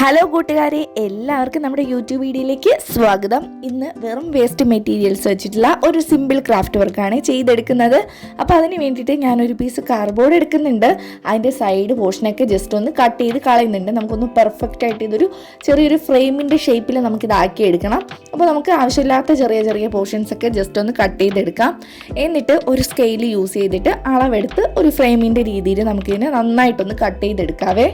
Hello കൂട്ടുകാരെ എല്ലാവർക്കും നമ്മുടെ യൂട്യൂബ് വീഡിയോയിലേക്ക് സ്വാഗതം. ഇന്ന് വെറും വേസ്റ്റ് മെറ്റീരിയൽസ് വെച്ചിട്ടുള്ള ഒരു സിമ്പിൾ ക്രാഫ്റ്റ് വർക്കാണ് ചെയ്തെടുക്കുന്നത്. അപ്പോൾ അതിന് വേണ്ടിയിട്ട് ഞാനൊരു പീസ് കാർബോർഡ് എടുക്കുന്നുണ്ട്. അതിന്റെ സൈഡ് പോർഷനൊക്കെ ജസ്റ്റ് ഒന്ന് കട്ട് ചെയ്ത് കളയുന്നുണ്ട്. നമുക്കൊന്ന് പെർഫെക്റ്റ് ആയിട്ട് ഇതൊരു ചെറിയൊരു ഫ്രെയിമിന്റെ ഷേപ്പിൽ നമുക്കിതാക്കി എടുക്കണം. അപ്പോൾ നമുക്ക് ആവശ്യമില്ലാത്ത ചെറിയ ചെറിയ പോർഷൻസ് ഒക്കെ ജസ്റ്റ് ഒന്ന് കട്ട് ചെയ്തെടുക്കാം. എന്നിട്ട് ഒരു സ്കെയിൽ യൂസ് ചെയ്തിട്ട് അളവെടുത്ത് ഒരു ഫ്രെയിമിന്റെ രീതിയിൽ നമുക്കിതിനെ നന്നായിട്ടൊന്ന് കട്ട് ചെയ്തെടുക്കാവേ.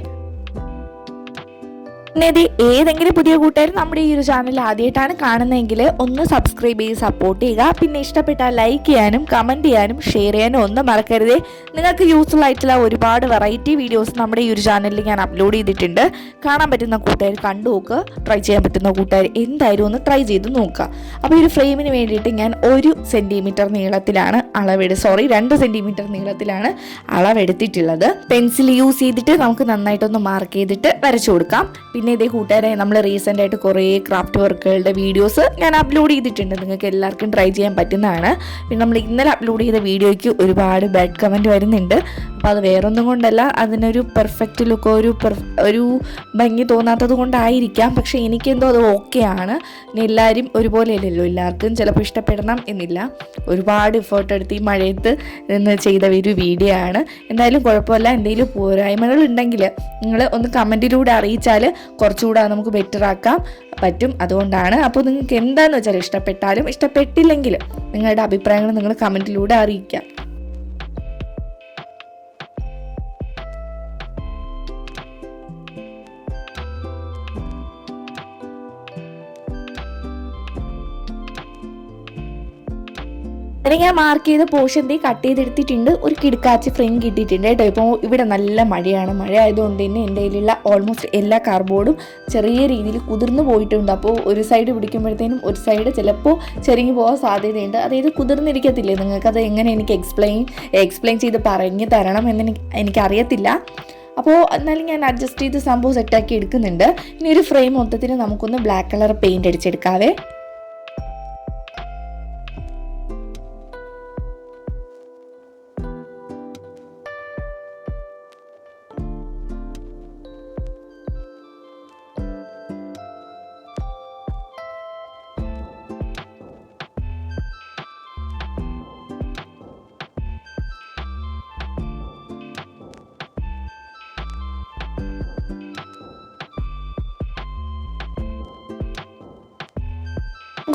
പിന്നെ ഏതെങ്കിലും പുതിയ കൂട്ടുകാർ നമ്മുടെ ഈ ഒരു ചാനൽ ആദ്യമായിട്ടാണ് കാണുന്നതെങ്കിൽ ഒന്ന് സബ്സ്ക്രൈബ് ചെയ്ത് സപ്പോർട്ട് ചെയ്യുക. പിന്നെ ഇഷ്ടപ്പെട്ടാൽ ലൈക്ക് ചെയ്യാനും കമന്റ് ചെയ്യാനും ഷെയർ ചെയ്യാനും ഒന്നും മറക്കരുതേ. നിങ്ങൾക്ക് യൂസ്ഫുൾ ആയിട്ടുള്ള ഒരുപാട് വെറൈറ്റി വീഡിയോസ് നമ്മുടെ ഈ ഒരു ചാനലിൽ ഞാൻ അപ്ലോഡ് ചെയ്തിട്ടുണ്ട്. കാണാൻ പറ്റുന്ന കൂട്ടുകാർ കണ്ടു നോക്കുക ട്രൈ ചെയ്യാൻ പറ്റുന്ന കൂട്ടുകാർ എന്തായാലും ഒന്ന് ട്രൈ ചെയ്ത് നോക്കുക അപ്പോൾ ഈ ഒരു ഫ്രെയിമിന് വേണ്ടിയിട്ട് ഞാൻ ഒരു സെന്റിമീറ്റർ നീളത്തിലാണ് അളവെടു സോറി രണ്ട് സെന്റിമീറ്റർ നീളത്തിലാണ് അളവെടുത്തിട്ടുള്ളത്. പെൻസിൽ യൂസ് ചെയ്തിട്ട് നമുക്ക് നന്നായിട്ടൊന്ന് മാർക്ക് ചെയ്തിട്ട് വരച്ചു കൊടുക്കാം. പിന്നെ ഇതേ കൂട്ടുകാരെ നമ്മൾ റീസെന്റ് ആയിട്ട് കുറേ ക്രാഫ്റ്റ് വർക്കുകളുടെ വീഡിയോസ് ഞാൻ അപ്ലോഡ് ചെയ്തിട്ടുണ്ട്. നിങ്ങൾക്ക് എല്ലാവർക്കും ട്രൈ ചെയ്യാൻ പറ്റുന്നതാണ്. പിന്നെ നമ്മൾ ഇന്നലെ അപ്ലോഡ് ചെയ്ത വീഡിയോയ്ക്ക് ഒരുപാട് ബാഡ് കമന്റ് വരുന്നുണ്ട്. അപ്പോൾ അത് വേറൊന്നും കൊണ്ടല്ല. അതിനൊരു പെർഫെക്റ്റ് ലുക്കോ ഒരു ഒരു ഭംഗി തോന്നാത്തത് കൊണ്ടായിരിക്കാം. പക്ഷേ എനിക്കെന്തോ അത് ഓക്കെയാണ് പിന്നെ എല്ലാവരും ഒരുപോലെ അല്ലല്ലോ. എല്ലാവർക്കും ചിലപ്പോൾ ഇഷ്ടപ്പെടണം എന്നില്ല. ഒരുപാട് എഫേർട്ട് എടുത്ത് ഈ മഴയത്ത് നിന്ന് ചെയ്ത ഒരു വീഡിയോ ആണ്. എന്തായാലും കുഴപ്പമില്ല. എന്തെങ്കിലും പോരായ്മകൾ ഉണ്ടെങ്കിൽ നിങ്ങൾ ഒന്ന് കമന്റിലൂടെ അറിയിച്ചാൽ കുറച്ചുകൂടെ നമുക്ക് ബെറ്റർ ആക്കാം. പറ്റും. അതുകൊണ്ടാണ്. അപ്പോൾ നിങ്ങൾക്ക് എന്താണെന്ന് വെച്ചാൽ ഇഷ്ടപ്പെട്ടാലും ഇഷ്ടപ്പെട്ടില്ലെങ്കിലും നിങ്ങളുടെ അഭിപ്രായങ്ങൾ നിങ്ങൾ കമന്റിലൂടെ അറിയിക്കാം. അങ്ങനെ ഞാൻ മാർക്ക് ചെയ്ത പോർഷൻ തീ കട്ട് ചെയ്തെടുത്തിട്ടുണ്ട്. ഒരു കിടക്കാച്ച് ഫ്രെയിം കിട്ടിയിട്ടുണ്ട് കേട്ടോ. ഇപ്പോൾ ഇവിടെ നല്ല മഴയാണ്. മഴ ആയതുകൊണ്ട് തന്നെ എന്റെ കയ്യിലുള്ള ഓൾമോസ്റ്റ് എല്ലാ കാർബോർഡും ചെറിയ രീതിയിൽ കുതിർന്നു പോയിട്ടുണ്ട്. അപ്പോൾ ഒരു സൈഡ് പിടിക്കുമ്പോഴത്തേനും ഒരു സൈഡ് ചിലപ്പോൾ ചെരിഞ്ഞു പോകാൻ സാധ്യതയുണ്ട്. അതായത് കുതിർന്നിരിക്കത്തില്ലേ നിങ്ങൾക്കത് എങ്ങനെ എനിക്ക് എക്സ്പ്ലെയിൻ എക്സ്പ്ലെയിൻ ചെയ്ത് പറഞ്ഞു തരണം എന്ന് എനിക്ക് എനിക്കറിയത്തില്ല. അപ്പോൾ എന്നാലും ഞാൻ അഡ്ജസ്റ്റ് ചെയ്ത് സംഭവം സെറ്റാക്കി എടുക്കുന്നുണ്ട്. ഇനി ഒരു ഫ്രെയിം മൊത്തത്തിൽ നമുക്കൊന്ന് ബ്ലാക്ക് കളർ പെയിന്റ് അടിച്ചെടുക്കാവേ.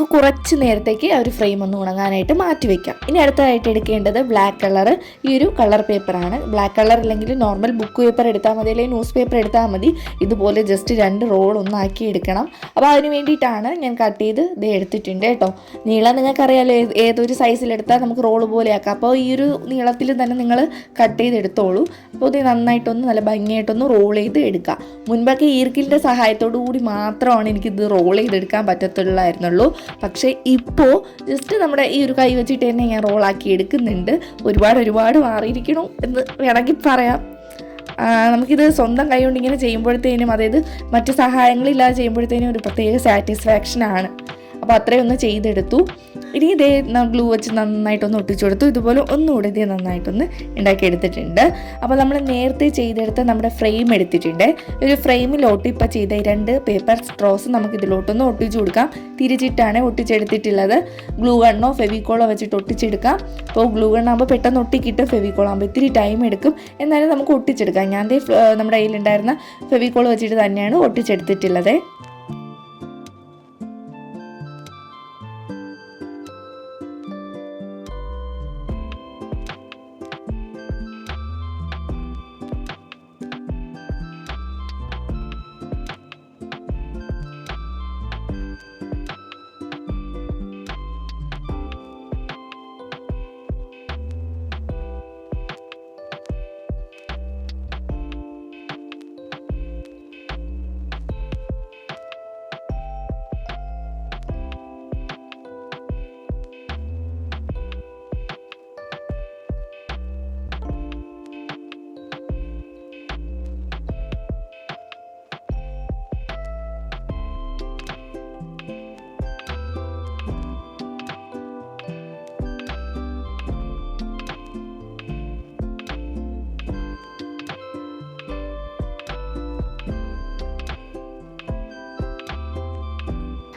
നമുക്ക് കുറച്ച് നേരത്തേക്ക് ആ ഒരു ഫ്രെയിം ഒന്ന് ഉണങ്ങാനായിട്ട് മാറ്റി വെക്കാം. ഇനി അടുത്തതായിട്ട് എടുക്കേണ്ടത് ബ്ലാക്ക് കളർ ഈ ഒരു കളർ പേപ്പറാണ് ബ്ലാക്ക് കളർ അല്ലെങ്കിൽ നോർമൽ ബുക്ക് പേപ്പർ എടുത്താൽ മതി അല്ലെങ്കിൽ ന്യൂസ് പേപ്പർ എടുത്താൽ മതി. ഇതുപോലെ ജസ്റ്റ് രണ്ട് റോൾ ഒന്നാക്കി എടുക്കണം. അപ്പോൾ അതിന് വേണ്ടിയിട്ടാണ് ഞാൻ കട്ട് ചെയ്ത് ഇത് എടുത്തിട്ടുണ്ട് കേട്ടോ. നീളം നിങ്ങൾക്കറിയാലോ ഏത് ഏതൊരു സൈസിലെടുത്താൽ നമുക്ക് റോൾ പോലെയാക്കാം. അപ്പോൾ ഈ ഒരു നീളത്തിൽ തന്നെ നിങ്ങൾ കട്ട് ചെയ്ത് എടുത്തോളൂ. അപ്പോൾ ഇത് നന്നായിട്ടൊന്ന് നല്ല ഭംഗിയായിട്ടൊന്ന് റോൾ ചെയ്ത് എടുക്കുക മുൻപൊക്കെ ഈർക്കിലിന്റെ സഹായത്തോടു കൂടി മാത്രമാണ് എനിക്കിത് റോൾ ചെയ്തെടുക്കാൻ പറ്റത്തുള്ളായിരുന്നുള്ളൂ. പക്ഷേ ഇപ്പോൾ ജസ്റ്റ് നമ്മുടെ ഈ ഒരു കൈ വെച്ചിട്ട് തന്നെ ഞാൻ റോളാക്കി എടുക്കുന്നുണ്ട്. ഒരുപാട് ഒരുപാട് മാറിയിരിക്കണു എന്ന് വേണമെങ്കിൽ പറയാം. നമുക്കിത് സ്വന്തം കൈ കൊണ്ട് ഇങ്ങനെ ചെയ്യുമ്പോഴത്തേനും അതായത് മറ്റ് സഹായങ്ങളില്ലാതെ ചെയ്യുമ്പോഴത്തേനും ഒരു പ്രത്യേക സാറ്റിസ്ഫാക്ഷനാണ് അപ്പോൾ അത്രയും ഒന്ന് ചെയ്തെടുത്തു. ഇനി ഇതേ ഗ്ലൂ വെച്ച് നന്നായിട്ടൊന്ന് ഒട്ടിച്ചു കൊടുത്തു. ഇതുപോലെ ഒന്നുകൂടെ ഇതേ നന്നായിട്ടൊന്ന് ഉണ്ടാക്കി എടുത്തിട്ടുണ്ട് അപ്പോൾ നമ്മൾ നേരത്തെ ചെയ്തെടുത്ത നമ്മുടെ ഫ്രെയിം എടുത്തിട്ടുണ്ട്. ഒരു ഫ്രെയിമിലോട്ട് ഇപ്പോൾ ചെയ്ത രണ്ട് പേപ്പർ സ്ട്രോസ് നമുക്ക് ഇതിലോട്ടൊന്ന് ഒട്ടിച്ചു കൊടുക്കാം. തിരിച്ചിട്ടാണ് ഒട്ടിച്ചെടുത്തിട്ടുള്ളത്. ഗ്ലൂ ഗണ്ണോ ഫെവിക്കോളോ വെച്ചിട്ട് ഒട്ടിച്ചെടുക്കാം. അപ്പോൾ ഗ്ലൂ ഗണ്ണാകുമ്പോൾ പെട്ടെന്ന് ഒട്ടിക്കിട്ട്. ഫെവിക്കോൾ ആകുമ്പോൾ ഇത്തിരി ടൈം എടുക്കും. എന്നാലും നമുക്ക് ഒട്ടിച്ചെടുക്കാം. ഞാൻ നമ്മുടെ കയ്യിലുണ്ടായിരുന്ന ഫെവിക്കോൾ വെച്ചിട്ട് തന്നെയാണ് ഒട്ടിച്ചെടുത്തിട്ടുള്ളത്.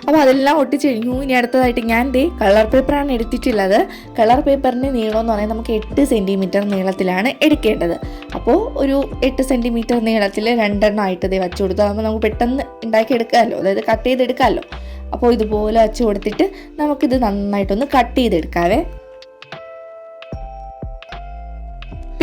അപ്പോൾ അതെല്ലാം ഒട്ടിച്ച് കഴിഞ്ഞു ഇനി അടുത്തതായിട്ട് ഞാൻ ദേ കളർ പേപ്പറാണ് എടുത്തിട്ടുള്ളത്. കളർ പേപ്പറിന്റെ നീളം എന്ന് പറയുന്നത് നമുക്ക് എട്ട് സെന്റിമീറ്റർ നീളത്തിലാണ് എടുക്കേണ്ടത്. അപ്പോൾ ഒരു എട്ട് സെന്റിമീറ്റർ നീളത്തിൽ രണ്ടെണ്ണമായിട്ട് ദേ വച്ചു കൊടുത്തു അതാകുമ്പോൾ നമുക്ക് പെട്ടെന്ന് ഉണ്ടാക്കിയെടുക്കാമല്ലോ അതായത് കട്ട് ചെയ്തെടുക്കാമല്ലോ അപ്പോൾ ഇതുപോലെ വച്ച് കൊടുത്തിട്ട് നമുക്കിത് നന്നായിട്ടൊന്ന് കട്ട് ചെയ്തെടുക്കാവേ.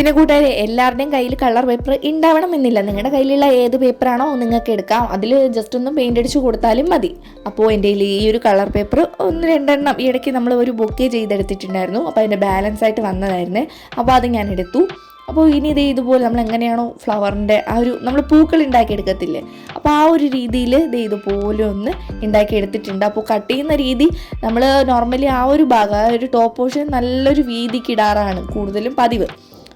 പിന്നെ കൂട്ടുകാരെ എല്ലാവരുടെയും കയ്യിൽ കളർ പേപ്പർ ഉണ്ടാവണം എന്നില്ല നിങ്ങളുടെ കയ്യിലുള്ള ഏത് പേപ്പറാണോ നിങ്ങൾക്ക് എടുക്കാം. അതിൽ ജസ്റ്റ് ഒന്ന് പെയിന്റ് അടിച്ച് കൊടുത്താലും മതി. അപ്പോൾ എന്റെ കയ്യിൽ ഈ ഒരു കളർ പേപ്പർ ഒന്ന് രണ്ടെണ്ണം ഈ ഇടയ്ക്ക് നമ്മൾ ഒരു ബൊക്കെ ചെയ്തെടുത്തിട്ടുണ്ടായിരുന്നു. അപ്പോൾ അതിന്റെ ബാലൻസ് ആയിട്ട് വന്നതായിരുന്നു. അപ്പോൾ അത് ഞാൻ എടുത്തു. അപ്പോൾ ഇനി ഇത് ഇതുപോലെ നമ്മൾ എങ്ങനെയാണോ ഫ്ലവറിന്റെ ആ ഒരു നമ്മൾ പൂക്കൾ ഉണ്ടാക്കിയെടുക്കത്തില്ലേ അപ്പോൾ ആ ഒരു രീതിയിൽ ഇത് ഇതുപോലെ ഒന്ന് ഉണ്ടാക്കിയെടുത്തിട്ടുണ്ട് അപ്പോൾ കട്ട് ചെയ്യുന്ന രീതി നമ്മൾ നോർമലി ആ ഒരു ഭാഗം ആ ഒരു ടോപ്പ് പോർഷൻ നല്ലൊരു വീതിക്ക് ഇടാറാണ് കൂടുതലും പതിവ്.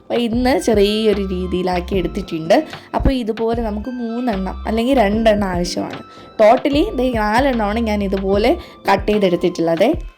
അപ്പോൾ ഇന്ന് ചെറിയൊരു രീതിയിലാക്കി എടുത്തിട്ടുണ്ട്. അപ്പോൾ ഇതുപോലെ നമുക്ക് മൂന്നെണ്ണം അല്ലെങ്കിൽ രണ്ടെണ്ണം ആവശ്യമാണ്. ടോട്ടലി നാലെണ്ണമാണ് ഞാൻ ഇതുപോലെ കട്ട് ചെയ്തെടുത്തിട്ടുള്ളത്.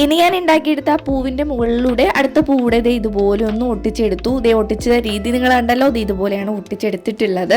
ഇനി ഞാൻ ഉണ്ടാക്കിയെടുത്ത ആ പൂവിന്റെ മുകളിലൂടെ അടുത്ത പൂവിടെ ഇത് ഇതുപോലെ ഒന്ന് ഒട്ടിച്ചെടുത്തു. ഇതേ ഒട്ടിച്ച രീതി നിങ്ങൾ കണ്ടല്ലോ ഇത് ഇതുപോലെയാണ് ഒട്ടിച്ചെടുത്തിട്ടുള്ളത്.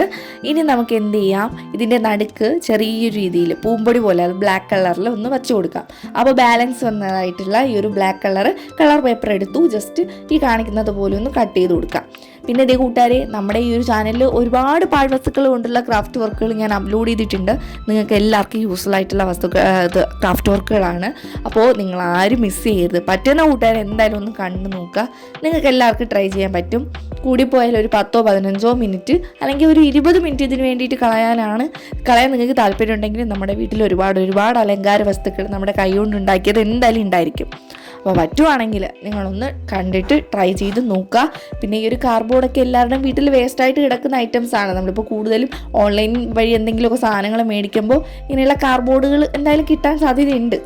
ഇനി നമുക്ക് എന്ത് ചെയ്യാം? ഇതിന്റെ നടുക്ക് ചെറിയൊരു രീതിയിൽ പൂമ്പൊടി പോലെ അത് ബ്ലാക്ക് കളറിൽ ഒന്ന് വച്ചു കൊടുക്കാം. അപ്പോൾ ബാലൻസ് വന്നതായിട്ടുള്ള ഈ ഒരു ബ്ലാക്ക് കളർ കളർ പേപ്പർ എടുത്തു. ജസ്റ്റ് ഈ കാണിക്കുന്നത് പോലെ ഒന്ന് കട്ട് ചെയ്ത് കൊടുക്കാം. പിന്നെ ഇതേ കൂട്ടുകാരെ നമ്മുടെ ഈ ഒരു ചാനലിൽ ഒരുപാട് പാഴ്വസ്തുക്കൾ കൊണ്ടുള്ള ക്രാഫ്റ്റ് വർക്കുകൾ ഞാൻ അപ്ലോഡ് ചെയ്തിട്ടുണ്ട്. നിങ്ങൾക്ക് എല്ലാവർക്കും യൂസ്ഫുൾ ആയിട്ടുള്ള വസ്തുക്കൾ ഇത് ക്രാഫ്റ്റ് വർക്കുകളാണ് അപ്പോൾ നിങ്ങൾ ആരും മിസ് ചെയ്യരുത്. പറ്റുന്ന കൂട്ടുകാരെ എന്തായാലും ഒന്ന് കണ്ടു നോക്കുക. നിങ്ങൾക്ക് എല്ലാവർക്കും ട്രൈ ചെയ്യാൻ പറ്റും. കൂടിപ്പോയാൽ ഒരു പത്തോ പതിനഞ്ചോ മിനിറ്റ് അല്ലെങ്കിൽ ഒരു ഇരുപത് മിനിറ്റ് ഇതിന് വേണ്ടിയിട്ട് കളയാനാണ്. കളയാൻ നിങ്ങൾക്ക് താല്പര്യം ഉണ്ടെങ്കിൽ നമ്മുടെ വീട്ടിൽ ഒരുപാട് ഒരുപാട് അലങ്കാര വസ്തുക്കൾ നമ്മുടെ കൈ കൊണ്ടുണ്ടാക്കിയത് എന്തായാലും ഉണ്ടായിരിക്കും. അപ്പോൾ പറ്റുവാണെങ്കിൽ നിങ്ങളൊന്ന് കണ്ടിട്ട് ട്രൈ ചെയ്ത് നോക്കുക. പിന്നെ ഈ ഒരു കാർഡ്ബോർഡൊക്കെ എല്ലാവരുടെയും വീട്ടിൽ വേസ്റ്റായിട്ട് കിടക്കുന്ന ഐറ്റംസ് ആണ്. നമ്മളിപ്പോൾ കൂടുതലും ഓൺലൈൻ വഴി എന്തെങ്കിലുമൊക്കെ സാധനങ്ങൾ മേടിക്കുമ്പോൾ ഇങ്ങനെയുള്ള കാർഡ്ബോർഡുകൾ എന്തായാലും കിട്ടാൻ സാധ്യതയുണ്ട്.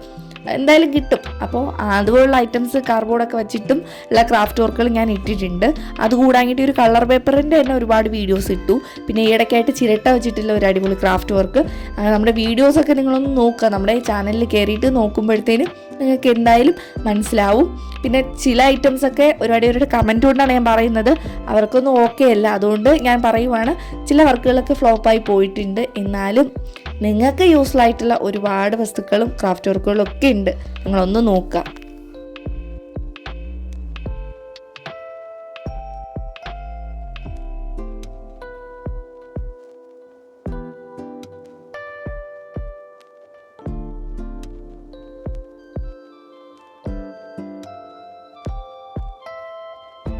എന്തായാലും കിട്ടും. അപ്പോൾ അതുപോലുള്ള ഐറ്റംസ് കാർബോർഡൊക്കെ വെച്ചിട്ടും ഉള്ള ക്രാഫ്റ്റ് വർക്കുകൾ ഞാൻ ഇട്ടിട്ടുണ്ട്. അതുകൂടാങ്ങിയിട്ട് ഒരു കളർ പേപ്പറിന്റെ തന്നെ ഒരുപാട് വീഡിയോസ് ഇട്ടു. പിന്നെ ഈയിടയ്ക്കായിട്ട് ചിരട്ട വെച്ചിട്ടുള്ള ഒരു അടിപൊളി ക്രാഫ്റ്റ് വർക്ക് നമ്മുടെ വീഡിയോസൊക്കെ നിങ്ങളൊന്ന് നോക്കുക. നമ്മുടെ ചാനലിൽ കയറിയിട്ട് നോക്കുമ്പോഴത്തേനും നിങ്ങൾക്ക് എന്തായാലും മനസ്സിലാവും. പിന്നെ ചില ഐറ്റംസൊക്കെ ഒരുപാട് പേരുടെ കമന്റ് കൊണ്ടാണ് ഞാൻ പറയുന്നത്. അവർക്കൊന്നും ഓക്കെ അല്ല. അതുകൊണ്ട് ഞാൻ പറയുവാണ് ചില വർക്കുകളൊക്കെ ഫ്ലോപ്പായി പോയിട്ടുണ്ട്. എന്നാലും നിങ്ങൾക്ക് യൂസ്ഫുൾ ആയിട്ടുള്ള ഒരുപാട് വസ്തുക്കളും ക്രാഫ്റ്റ് വർക്കുകളും ഒക്കെ ഉണ്ട്. നിങ്ങളൊന്ന് നോക്കുക.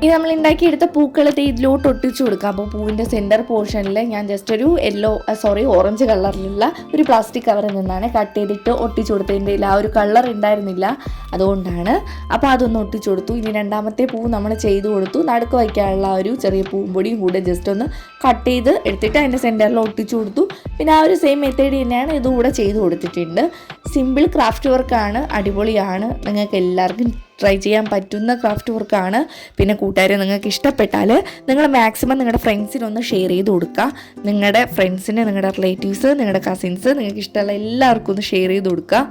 ഇനി നമ്മൾ ഉണ്ടാക്കിയെടുത്ത പൂക്കൾ ദേ ഇതിലോട്ട് ഒട്ടിച്ചു കൊടുക്കാം. അപ്പോൾ പൂവിന്റെ സെന്റർ പോർഷനിൽ ഞാൻ ജസ്റ്റ് ഒരു യെല്ലോ സോറി ഓറഞ്ച് കളറിലുള്ള ഒരു പ്ലാസ്റ്റിക് കവറിൽ നിന്നാണ് കട്ട് ചെയ്തിട്ട് ഒട്ടിച്ചു കൊടുത്തതിന്റെ ആ ഒരു കളർ ഉണ്ടായിരുന്നില്ല അതുകൊണ്ടാണ്. അപ്പോൾ അതൊന്ന് ഒട്ടിച്ചു കൊടുത്തു. ഇനി രണ്ടാമത്തെ പൂ നമ്മൾ ചെയ്തു കൊടുത്തു. നടുക്ക് വയ്ക്കാനുള്ള ഒരു ചെറിയ പൂമ്പൊടിയും കൂടെ ജസ്റ്റ് ഒന്ന് കട്ട് ചെയ്ത് എടുത്തിട്ട് അതിന്റെ സെന്ററിൽ ഒട്ടിച്ചു കൊടുത്തു. പിന്നെ ആ ഒരു സെയിം മെത്തേഡ് തന്നെയാണ് ഇതും കൂടെ ചെയ്തു കൊടുത്തിട്ടുണ്ട്. സിമ്പിൾ ക്രാഫ്റ്റ് വർക്കാണ് അടിപൊളിയാണ്. നിങ്ങൾക്ക് എല്ലാവർക്കും ട്രൈ ചെയ്യാൻ പറ്റുന്ന ക്രാഫ്റ്റ് വർക്കാണ്. പിന്നെ കൂട്ടുകാരെ നിങ്ങൾക്ക് ഇഷ്ടപ്പെട്ടാൽ നിങ്ങൾ മാക്സിമം നിങ്ങളുടെ ഫ്രണ്ട്സിനൊന്ന് ഷെയർ ചെയ്ത് കൊടുക്കുക. നിങ്ങളുടെ ഫ്രണ്ട്സിന് നിങ്ങളുടെ റിലേറ്റീവ്സ് നിങ്ങളുടെ കസിൻസ് നിങ്ങൾക്ക് ഇഷ്ടമുള്ള എല്ലാവർക്കും ഒന്ന് ഷെയർ ചെയ്ത് കൊടുക്കുക.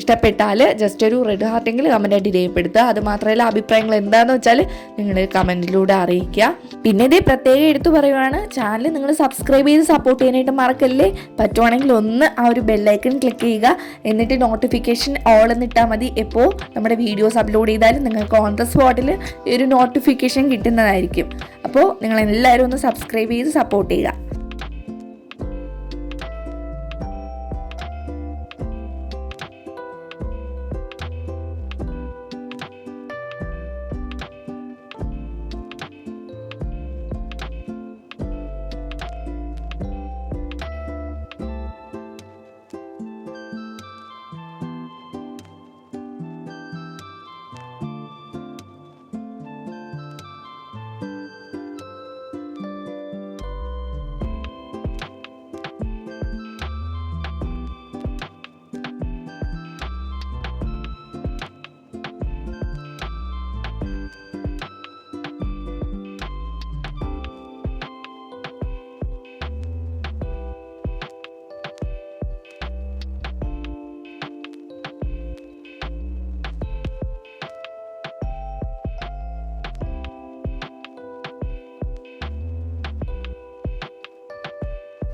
ഇഷ്ടപ്പെട്ടാൽ ജസ്റ്റ് ഒരു റെഡ് ഹാർട്ടെങ്കിൽ കമന്റായിട്ട് രേഖപ്പെടുത്തുക. അത് മാത്രമല്ല അഭിപ്രായങ്ങൾ എന്താണെന്ന് വെച്ചാൽ നിങ്ങൾ കമന്റിലൂടെ അറിയിക്കുക. പിന്നെ ഇതേ പ്രത്യേകം എടുത്തു പറയുവാണ് ചാനൽ നിങ്ങൾ സബ്സ്ക്രൈബ് ചെയ്ത് സപ്പോർട്ട് ചെയ്യാനായിട്ട് മറക്കല്ലേ? പറ്റുവാണെങ്കിൽ ഒന്ന് ആ ഒരു ബെല്ലൈക്കൺ ക്ലിക്ക് ചെയ്യുക. എന്നിട്ട് നോട്ടിഫിക്കേഷൻ ഓൾ എന്നിട്ടാൽ മതി. എപ്പോൾ നമ്മുടെ വീഡിയോസ് അപ്ലോഡ് ചെയ്താലും നിങ്ങൾക്ക് ഓൺ ദ സ്പോട്ടിൽ ഒരു നോട്ടിഫിക്കേഷൻ കിട്ടുന്നതായിരിക്കും. അപ്പോൾ നിങ്ങൾ എല്ലാവരും ഒന്ന് സബ്സ്ക്രൈബ് ചെയ്ത് സപ്പോർട്ട് ചെയ്യുക.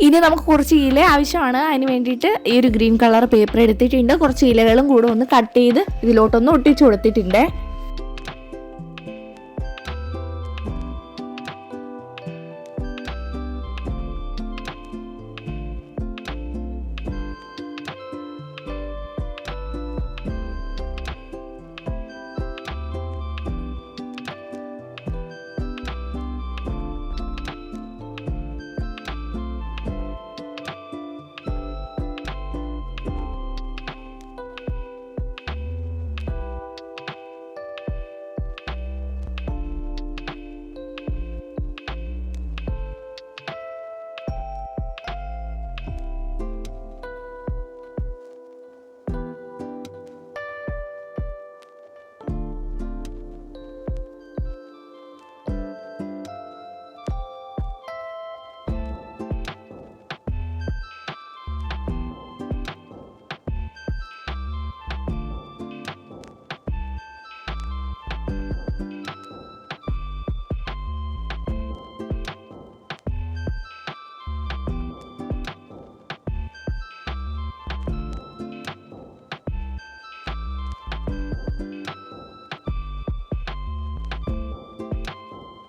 ഇനി നമുക്ക് കുറച്ച് ഇല ആവശ്യമാണ്. അതിന് വേണ്ടിയിട്ട് ഈ ഒരു ഗ്രീൻ കളർ പേപ്പർ എടുത്തിട്ടുണ്ട്. കുറച്ച് ഇലകളും കൂടെ ഒന്ന് കട്ട് ചെയ്ത് ഇതിലോട്ടൊന്ന് ഒട്ടിച്ചു കൊടുത്തിട്ടുണ്ട്.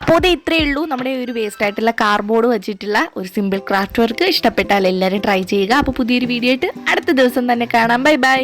അപ്പോൾ അത് ഇത്രയേ ഉള്ളൂ. നമ്മുടെ ഒരു വേസ്റ്റ് ആയിട്ടുള്ള കാർഡ്ബോർഡ് വെച്ചിട്ടുള്ള ഒരു സിമ്പിൾ ക്രാഫ്റ്റ് വർക്ക് ഇഷ്ടപ്പെട്ടാൽ എല്ലാവരും ട്രൈ ചെയ്യുക. അപ്പോൾ പുതിയൊരു വീഡിയോ ആയിട്ട് അടുത്ത ദിവസം തന്നെ കാണാം. Bye bye